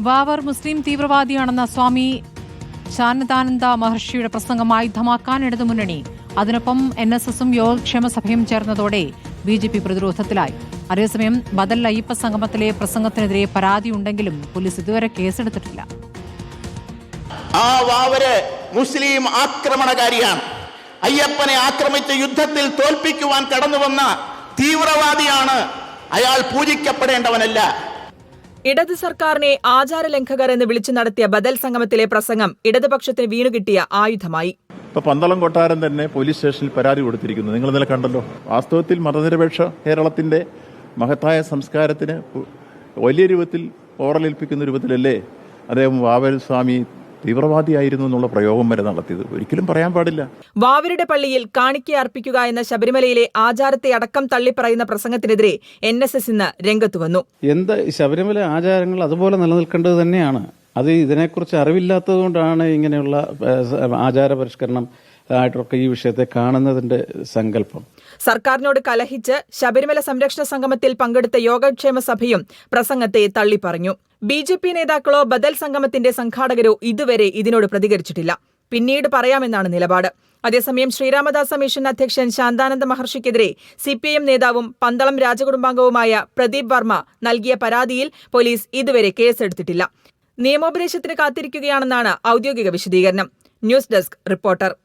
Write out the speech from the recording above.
വാവർ മുസ്ലിം തീവ്രവാദിയാണെന്ന സ്വാമി ശാനദാനന്ദ മഹർഷിയുടെ പ്രസംഗം ആയുധമാക്കാൻ ഇടതുമുന്നണി അതിനൊപ്പം എൻ എസ് എസും യോഗക്ഷേമസഭയും ചേർന്നതോടെ ബി ജെ പി പ്രതിരോധത്തിലായി. അതേസമയം ബദൽ അയ്യപ്പ സംഗമത്തിലെ പ്രസംഗത്തിനെതിരെ പരാതിയുണ്ടെങ്കിലും പോലീസ് ഇതുവരെ കേസെടുത്തിട്ടില്ല. ആ വാവര് മുസ്ലിം ആക്രമണകാരിയാണ്. അയ്യപ്പനെ ആക്രമിച്ച യുദ്ധത്തിൽ തോൽപ്പിക്കുവാൻ കടന്നുവന്ന തീവ്രവാദിയാണ് അയാൾ പൂജിക്കപ്പെടേണ്ടവനല്ല. ഇടത് സർക്കാരിനെ ആചാരലംഘകർ എന്ന് വിളിച്ചു നടത്തിയ ബദൽ സംഗമത്തിലെ പ്രസംഗം ഇടതുപക്ഷത്തിന് വീണുകിട്ടിയ ആയുധമായി. ഇപ്പൊ പന്തളം കൊട്ടാരം തന്നെ പോലീസ് സ്റ്റേഷനിൽ പരാതി കൊടുത്തിരിക്കുന്നു. നിങ്ങൾ ഇന്നലെ കണ്ടല്ലോ. വാസ്തവത്തിൽ മതനിരപേക്ഷ കേരളത്തിന്റെ മഹത്തായ സംസ്കാരത്തിന് വലിയ രൂപത്തിൽ ഓറലേൽപ്പിക്കുന്ന രൂപത്തിലല്ലേ അദ്ദേഹം വാവൽ സ്വാമി തീവ്രവാദിയായിരുന്നു എന്നുള്ള പ്രയോഗം വരെ നടത്തിയത്. ഒരിക്കലും പറയാൻ പാടില്ല. വാവരുടെ പള്ളിയിൽ കാണിക്ക അർപ്പിക്കുക എന്ന ശബരിമലയിലെ ആചാരത്തെ അടക്കം തള്ളിപ്പറയുന്ന പ്രസംഗത്തിനെതിരെ എൻ എസ് എസ് ഇന്ന് രംഗത്ത് വന്നു. എന്ത് ശബരിമല ആചാരങ്ങൾ അതുപോലെ നിലനിൽക്കേണ്ടത് തന്നെയാണ്. അത് ഇതിനെക്കുറിച്ച് അറിവില്ലാത്തതുകൊണ്ടാണ് ഇങ്ങനെയുള്ള ഏഹ്, ആചാര പരിഷ്കരണം ആയിട്ടൊക്കെ ഈ വിഷയത്തെ കാണുന്നതിന്റെ സങ്കല്പം. സർക്കാരിനോട് കലഹിച്ച് ശബരിമല സംരക്ഷണ സംഗമത്തിൽ പങ്കെടുത്ത യോഗക്ഷേമ സഭയും പ്രസംഗത്തെ തള്ളിപ്പറഞ്ഞു. ബി ജെ പി നേതാക്കളോ ബദൽ സംഗമത്തിന്റെ സംഘാടകരോ ഇതുവരെ ഇതിനോട് പ്രതികരിച്ചിട്ടില്ല. പിന്നീട് പറയാമെന്നാണ് നിലപാട്. അതേസമയം ശ്രീരാമദാസ മിഷൻ അധ്യക്ഷൻ ശാന്താനന്ദ മഹർഷിക്കെതിരെ സിപിഐഎം നേതാവും പന്തളം രാജകുടുംബാംഗവുമായ പ്രദീപ് വർമ്മ നൽകിയ പരാതിയിൽ പോലീസ് ഇതുവരെ കേസെടുത്തിട്ടില്ല. നിയമോപദേശത്തിന് കാത്തിരിക്കുകയാണെന്നാണ് ഔദ്യോഗിക വിശദീകരണം. News desk reporter.